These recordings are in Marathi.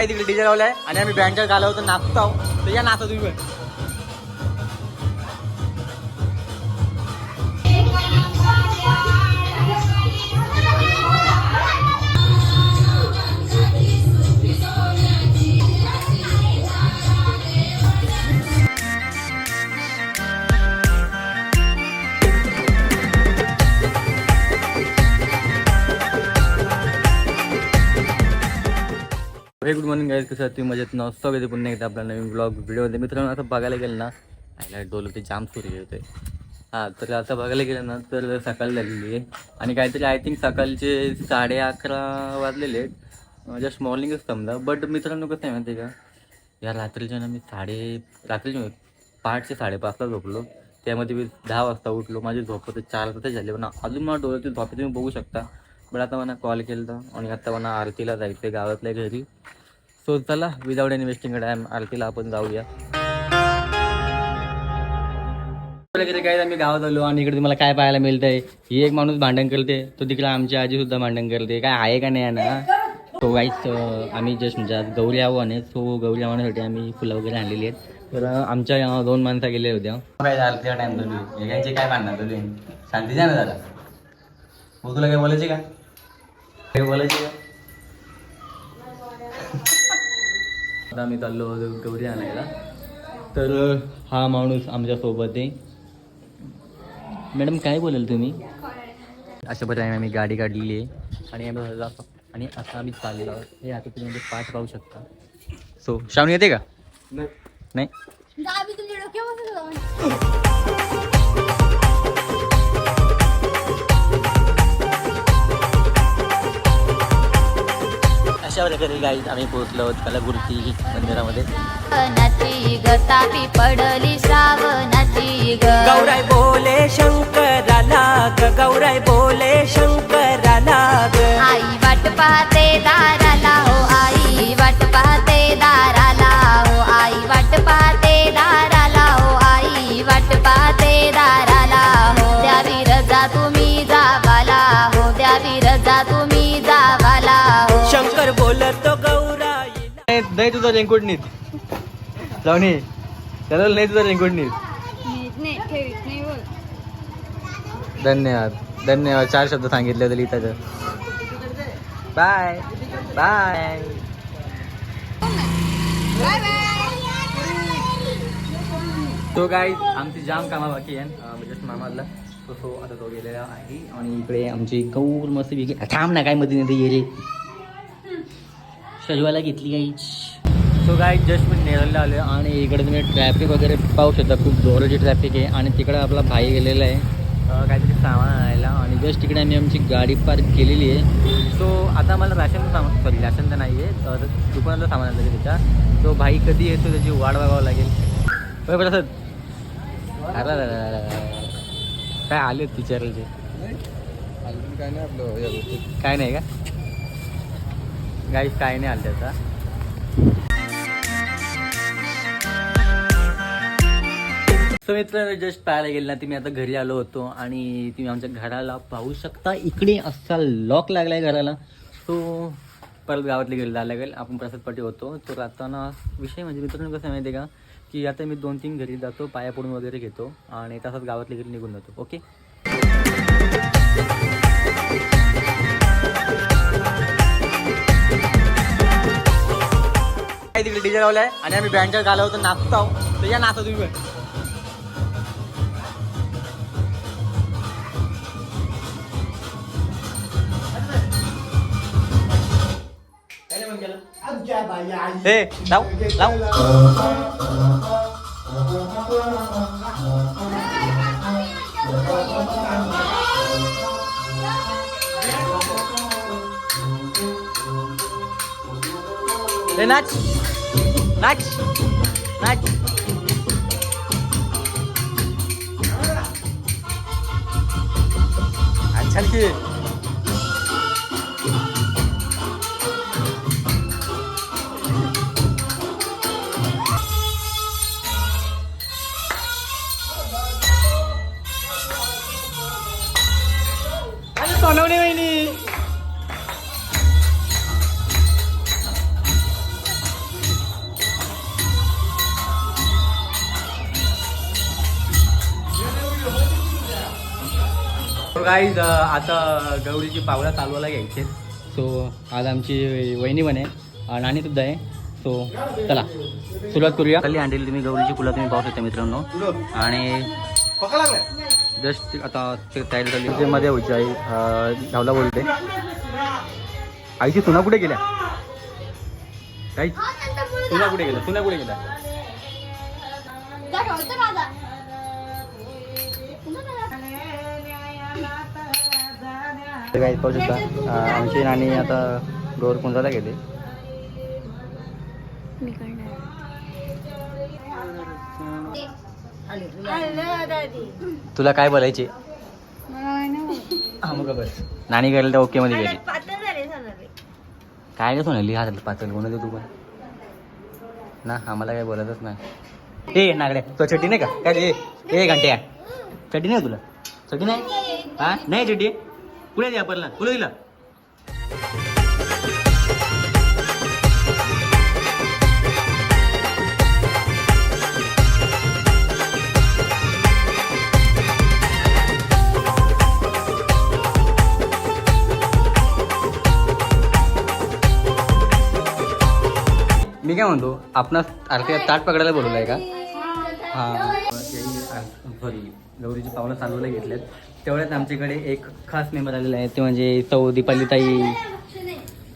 काही तिकडे डीजे लावलाय आणि आम्ही बँडच्या गाला होतो नाचतो आहोत. तर या नाचा तुम्ही पण. गुड मॉर्निंग गाईज कसं तुम्ही मजेत न? सगळे पुन्हा एकदा आपला नवीन ब्लॉग व्हिडिओमध्ये मित्रांनो आता बघायला गेलं ना आयला डोलं ते जाम सुरू होते. हां तर आता बघायला गेलं ना तर सकाळ झालेली आहे. आणि काहीतरी आय थिंक सकाळचे साडे अकरा वाजलेले आहेत. जस्ट मॉर्निंगच समजा. बट मित्रांनो कसं आहे माहिती आहे का? या रात्रीच्या ना मी साडे रात्रीच्या पहाटचे साडेपाचला झोपलो. त्यामध्ये मी दहा वाजता उठलो. माझी झोप होते चार वाजता झाले. पण अजून मला डोळ्याची झोपे तुम्ही बघू शकता. पण आता मला कॉल केला होता आणि आता मला आरतीला जायचं आहे गावातल्या घरी. सो चला विदाऊट वेस्टिंग टाइम आरतीला आपण जाऊया. काय आम्ही गावात आलो आणि इकडे तुम्हाला काय पाहायला मिळतंय? ही एक माणूस भांडण करते. तो तिकडे आमची आजी सुद्धा भांडण करते. काय आहे का नाही आहे ना तो वाईस आम्ही जस्ट म्हणजे आज गौरी आव्हान आहे सो गौरी आव्हानासाठी आम्ही फुलं वगैरे आणलेली आहेत. तर आमच्या दोन माणसं गेले होत्या काय झालं त्या टाइम काय शांती द्या ना जरा? मग तुला काय बोलायचे का? काही बोलायचे का? आता आम्ही चाललो होतो गौरी आणायला. तर हा माणूस आमच्यासोबत आहे. मॅडम काय बोलाल तुम्ही? अशा प्रकारे आम्ही गाडी काढलेली आहे. आणि आम्ही आणि आता आम्ही चाललेलो आहोत. हे आता तुम्ही म्हणजे पाठ पाहू शकता. सो श्रावणी येते का? नाही. अशा प्रकारे गाईत आम्ही पोहोचलो आहोत कलाकृती मंदिरामध्ये पडली श्रावणाची गौराय बोले शंकराला गौराय बोले शंकराला आई वाट पाहते दाराला हो आई वाट पाहते नाही तुझा रेनकोट नीट. श्रावणी त्याला नाही तुझा रेनकोट नीट. धन्यवाद. धन्यवाद. चार शब्द सांगितले होते लिहिताचं. बाय बाय तो काय आमची जाम कामा बाकी आहे म्हणजे मामाला. तो तो आता तो गेलेला आहे. आणि इकडे आमची गौर मस्त वेगळी थांब ना काय मध्ये नाही गेले. सजवायला घेतली गाईच सो काय जस्ट मी नेरळला आलो आणि इकडे तुम्ही ट्रॅफिक वगैरे पाहू शकता. खूप जोराची ट्रॅफिक आहे आणि तिकडे आपला भाई गेलेला आहे. काहीतरी सामान आणायला आणि जस्ट तिकडे आम्ही आमची गाडी पार्क केलेली आहे. सो आता मला राशन सामान सॉरी राशन तर नाही आहे तर दुकानातलं सामान आलं त्याचा त्याच्या. तो भाई कधी येतो त्याची वाट बघावं लागेल. होय प्रसाद. अरे अरे, अरे, अरे, अरे. काय नाही विचारायचे काय नाही का? गाईस काय नाही आलं त्याचा. सो मित्र जस्ट पाहायला गेलो ना तुम्ही आता घरी आलो होतो आणि तुम्ही आमच्या घराला पाहू शकता. इकडे असा लॉक लागलाय घराला. सो परत गावातले गेलं जायला लागेल आपण प्रसादपाटी होतो. तर आता विषय म्हणजे मित्रांनो कसं आहे माहिती आहे का? की आता मी दोन तीन घरी जातो पाया पडून वगैरे घेतो आणि तसंच गावातले घरी निघून जातो. ओके तिकडे डीजे लावलाय आणि आम्ही बँडच्या गाला होतो नाचतो आहोत. तर या नाचा तुम्ही पण हे लाव लाव हे नाच नाच नाच अच्छा की सोनवणी वहिनी. गाईज uh, आता गौरीची पावडा चालवायला घ्यायचे. सो आज आमची वहिनी म्हणे नाणी सुद्धा आहे. सो चला सुरुवात करूया. खाली आणलेली तुम्ही गौरीची फुलं तुम्ही पाहू शकता मित्रांनो. आणि जस्ट आता ते तयारी झाली ते मध्ये व्हायची आई धावला बोलते आईची सुना कुठे गेल्या? काही सुना कुठे गेल्या? सुना कुठे गेल्या? ते काही पाहू शकता आमची नाणी आता गौर कुंजाला गेले? तुला काय बोलायचे? हा नाणी गेलं तर ओके मध्ये गेली. काय नाही सोनाली हा पातळ. कोण तू पण? ना आम्हाला काय बोलतच नाही. ए नागडे तो चड्डी नाही का? काय रे? ए घंटे चड्डी नाही तुला? चड्डी नाही? हा? नाही चड्डी? कुठे द्या परला कुठे दिला मी काय म्हणतो आपणास आरती ताट पकडायला बोलवलं आहे का? हां. सॉरी गौरीची पावलं चालवला घेतल्यात तेवढ्यात आमच्याकडे एक खास मेंबर आलेला आहे ते म्हणजे सौ दीपाली ताई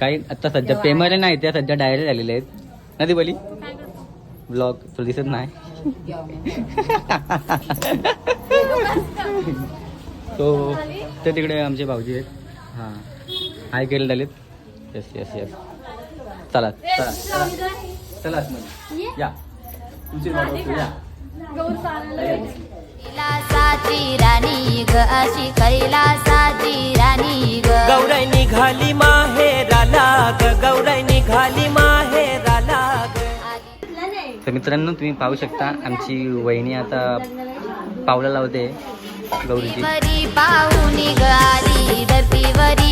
काही आता सध्या पेमर नाही त्या सध्या डायरेक्ट झालेल्या आहेत. ना दीपाली? ब्लॉग तुला दिसत नाही? तो ते तिकडे आमचे भाऊजी आहेत. हां. हाय केले झालेत येस येस येस चला चला चला चला आतमध्ये. या? तुमची वाट बघतो, या. कैलासाची राणी ग अशी कैलासाची राणी ग. गौराई निघाली माहेराला ग गौराई निघाली माहेराला ग. तर मित्रांनो तुम्ही पाहू शकता आमची वहिनी आता पावलं लावते गौरीची. वरी पाहुनी ग आली धरतीवरी पाहुनी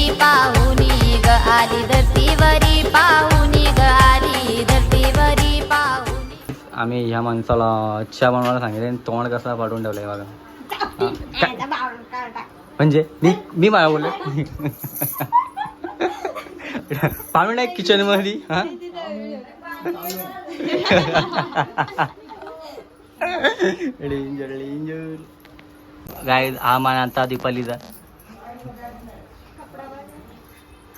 आम्ही ह्या माणसाला चहा बनवायला सांगितले आणि तोंड कसा पाठवून ठेवलंय बघा. म्हणजे मी मी मला बोलले. पाहून नाही किचनमध्ये. हा? डेंजर डेंजर गाय हा मान आता दीपालीचा.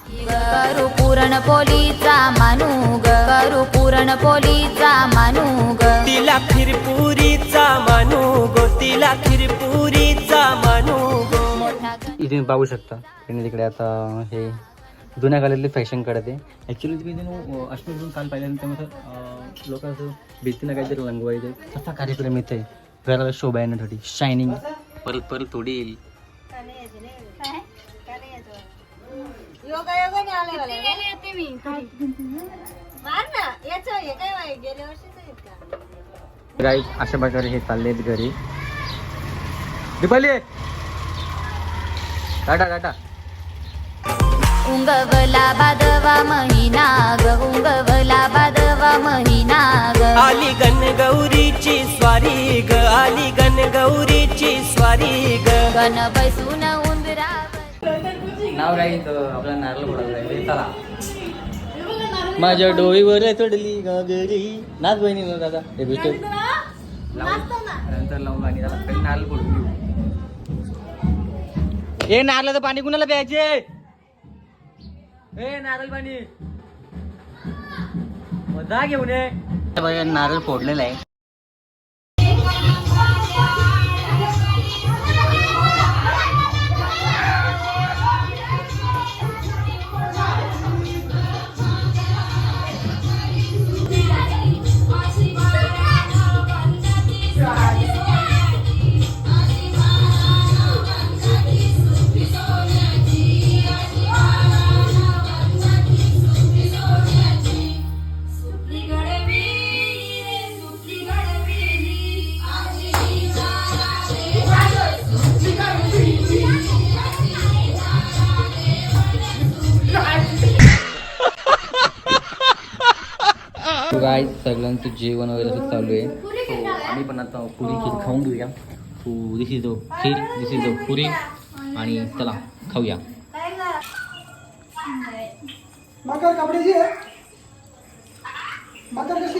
करू पुरण पोलीचा मानू ग करू पुरण पोलीचा मानू ग तिला खिरपुरीचा मानू गो तिला खिरपुरीचा मानू गो मोठा ग- इथे पाहू शकता आणि तिकडे आता हे जुन्या काळातली फॅशन काढते ॲक्च्युली तुम्ही अश्विन काल पाहिल्यानंतर त्यामध्ये लोक असं भिंतीला काहीतरी रंगवायचे. तसा कार्यक्रम इथे घराला शोभा येण्यासाठी शायनिंग परत परत थोडी येईल. गाईज अशा प्रकारे हे चालले आहेत घरी. दीपाली! टाटा टाटा. उंगवला बादवा महिना ग उंगवला बादवा महिना ग. आली गण गौरीची स्वारी ग आली गण गौरीची गण बैसून नाव काय आपला नारळ. चला. माझ्या डोळीवर चढली गागरी नाच बहिणी ना? दादा हे गोष्ट नंतर लावून आणि त्याला नारळ घेऊ. ए नारळाचं पाणी कुणाला प्यायचे? ए नारळ पाणी. मजा घेऊन ये. नारळ फोडलेला आहे. काय सगळ्यांचं जेवण वगैरे असं चालू आहे. So, आम्ही पण आता पुरी खीर खाऊन घेऊया. So this is the kheer this is the puri. आणि चला खाऊया. भाकर कपड्याची आहे. भाकर कशी